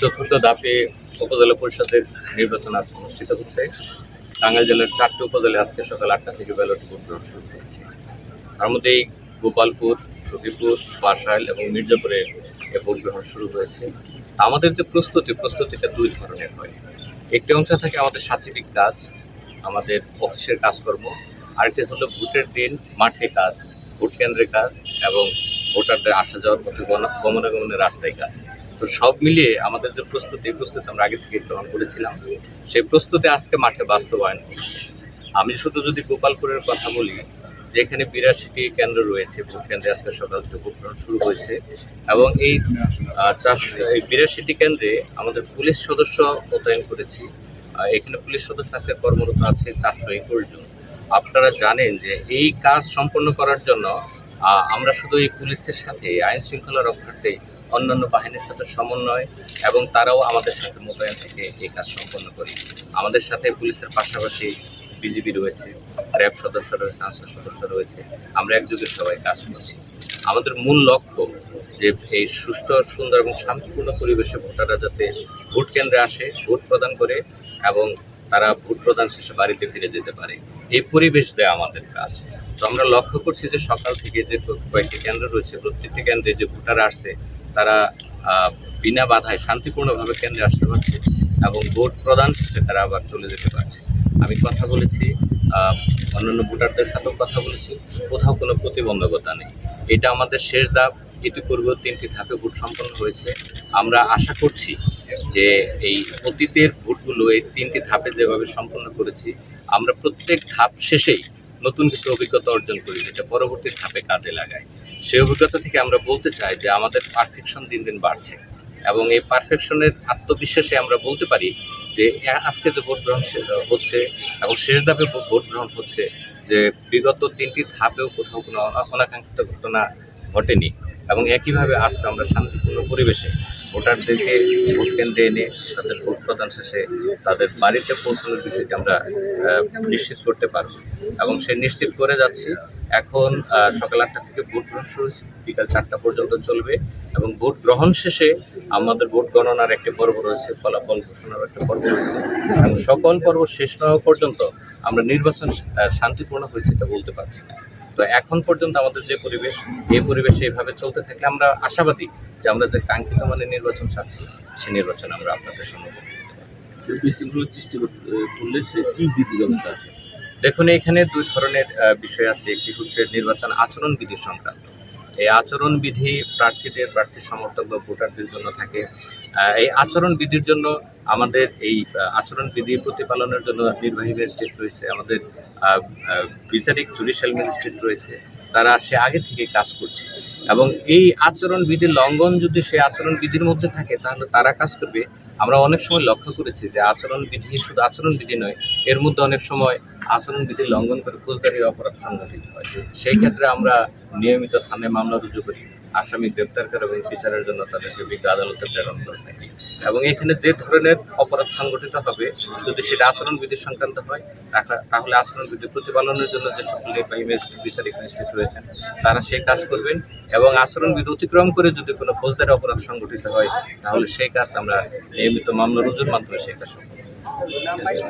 চতুর্থ ধাপে উপজেলা পরিষদের নির্বাচন আজ অনুষ্ঠিত হচ্ছে। টাঙ্গাইল জেলার চারটি উপজেলায় আজকে সকাল আটটা থেকে ব্যালট ভোট গ্রহণ শুরু হয়েছে তার মধ্যেই গোপালপুর সখীপুর বাসাইল এবং মির্জাপুরে এ ভোট গ্রহণ শুরু হয়েছে। আমাদের যে প্রস্তুতি, প্রস্তুতিটা দুই ধরনের হয়। একটি অংশ থাকে আমাদের সাচিবিক কাজ, আমাদের অফিসের কাজকর্ম। আরেকটি হলো ভোটের দিন, মাঠে কাজ, ভোট কেন্দ্রে কাজ এবং ভোটারদের আসা যাওয়ার পথে গমনাগমনের রাস্তায় কাজ। তো সব মিলিয়ে আমাদের যে প্রস্তুতি প্রস্তুতি আমরা আগে থেকে গ্রহণ করেছিলাম। সেই প্রস্তুতি আজকে মাঠে বাস্তবায়ন হচ্ছে। আমি শুধু যদি গোপালপুরের কথা বলি, যেখানে বিরাশিটি কেন্দ্র রয়েছে কেন্দ্রে আজকে সকাল থেকে ভোট গ্রহণ শুরু হয়েছে, এবং এই চারশো, এই বিরাশিটি কেন্দ্রে আমাদের পুলিশ সদস্য মোতায়েন করেছি। এখানে পুলিশ সদস্য আজকে কর্মরত আছে চারশো একুশ জন। আপনারা জানেন যে এই কাজ সম্পন্ন করার জন্য আমরা শুধু এই পুলিশের সাথে আইন শৃঙ্খলা রক্ষার্থে অন্যান্য বাহিনীর সাথে সমন্বয় এবং তারাও আমাদের সাথে মোতায়েন থেকে এই কাজ সম্পন্ন করি। আমাদের সাথে পুলিশের পাশাপাশি বিজিবি রয়েছে, র্যাব সদস্য রয়েছে, আনসার সদস্য রয়েছে। আমরা একযোগে সবাই কাজ করছি। আমাদের মূল লক্ষ্য যে এই সুষ্ঠু সুন্দর এবং শান্তিপূর্ণ পরিবেশে ভোটাররা যাতে ভোট কেন্দ্রে আসে, ভোট প্রদান করে এবং তারা ভোট প্রদান শেষে বাড়িতে ফিরে যেতে পারে। এই পরিবেশ দেয় আমাদের কাজ। তো আমরা লক্ষ্য করছি যে সকাল থেকে যে কয়েকটি কেন্দ্র রয়েছে, প্রত্যেকটি কেন্দ্রে যে ভোটার আসছে তারা বিনা বাধায় শান্তিপূর্ণভাবে কেন্দ্রে আসতে পারছে এবং ভোট প্রদান শেষে তারা আবার চলে যেতে পারছে। আমি কথা বলেছি অন্যান্য ভোটারদের সাথেও কথা বলেছি, কোথাও কোনো প্রতিবন্ধকতা নেই। এটা আমাদের শেষ ধাপ ইতিপূর্বে তিনটি ধাপে ভোট সম্পন্ন হয়েছে। আমরা আশা করছি যে এই অতীতের ভোটগুলো এই তিনটি ধাপে যেভাবে সম্পন্ন করেছি, আমরা প্রত্যেক ধাপ শেষেই নতুন কিছু অভিজ্ঞতা অর্জন করি, যেটা পরবর্তী ধাপে কাজে লাগায়। সেই অভিজ্ঞতা থেকে আমরা বলতে চাই যে আমাদের পারফেকশন দিন দিন বাড়ছে। এবং এই পারফেকশনের আত্মবিশ্বাসে আমরা বলতে পারি যে আজকে যে ভোট গ্রহণ হচ্ছে, এবং শেষ ধাপে ভোট গ্রহণ হচ্ছে যে বিগত তিনটি ধাপেও কোথাও কোনো অনা- অনাকাঙ্ক্ষিত ঘটনা ঘটেনি। এবং একইভাবে আজকে আমরা শান্তিপূর্ণ পরিবেশে ভোটারদেরকে ভোট কেন্দ্রে এনে তাদের ভোট প্রদান শেষে তাদের বাড়িতে পৌঁছানোর বিষয়টি আমরা নিশ্চিত করতে পারব। এবং সে নিশ্চিত করে যাচ্ছি, এখন সকাল আটটা থেকে ভোট গ্রহণ শুরু হচ্ছে বিকাল চারটা পর্যন্ত চলবে। এবং ভোট গ্রহণ শেষে আমাদের ভোট গণনার একটি পর্ব রয়েছে, ফলাফল ঘোষণার একটা পর্ব রয়েছে। এবং সকল পর্ব শেষ না হওয়া পর্যন্ত আমরা নির্বাচন শান্তিপূর্ণ হয়েছে এটা বলতে পারছি না। তো এখন পর্যন্ত আমাদের যে পরিবেশ এই পরিবেশে এভাবে চলতে থাকলে আমরা আশাবাদী যে আমরা যে কাঙ্ক্ষিত মানে নির্বাচন চাচ্ছি সে নির্বাচন আমরা আপনাদের সামনে সৃষ্টি করতে- করলে সে কি বিধি ব্যবস্থা আছে? দেখুন এখানে দুই ধরনের বিষয় আছে। একটি হচ্ছে নির্বাচন আচরণ বিধি সংক্রান্ত। এই আচরণ বিধি প্রার্থীদের প্রার্থী সমর্থক বা ভোটারদের জন্য থাকে। এই আচরণ বিধির জন্য আমাদের এই আহ, আচরণ বিধি প্রতিপালনের জন্য নির্বাহী ম্যাজিস্ট্রেট রয়েছে আমাদের বিচারিক জুডিশিয়াল ম্যাজিস্ট্রেট রয়েছে। তারা সে আগে থেকে কাজ করছে এবং এই আচরণ বিধি লঙ্ঘন যদি সে আচরণ বিধির মধ্যে থাকে তাহলে তারা কাজ করবে। আমরা অনেক সময় লক্ষ্য করেছি যে আচরণবিধি শুধু আচরণবিধি নয় এর মধ্যে অনেক সময় আচরণবিধি লঙ্ঘন করে ফৌজদারি অপরাধ সংঘটিত হয়। সেই ক্ষেত্রে আমরা নিয়মিত থানায় মামলা রুজু করি আসামি গ্রেপ্তার করে এবং বিচারের জন্য তাদেরকে বিজ্ঞ আদালতে প্রেরণ করে থাকি। এবং এখানে যে ধরনের অপরাধ সংগঠিত হবে যদি সেটা আচরণবিধি সংক্রান্ত হয় তাহলে- তাহলে আচরণ প্রতিপালনের জন্য যে সকল নির্বাহী ম্যাজিস্ট্রেট বিচারিক ম্যাজিস্ট্রেট রয়েছেন তারা সেই কাজ করবেন এবং আচরণ বিধি অতিক্রম করে যদি কোনো ফৌজদারি অপরাধ সংগঠিত হয় তাহলে সেই কাজ আমরা নিয়মিত মামলা রুজুর মাধ্যমে সেই কাজ সম্পন্ন করি।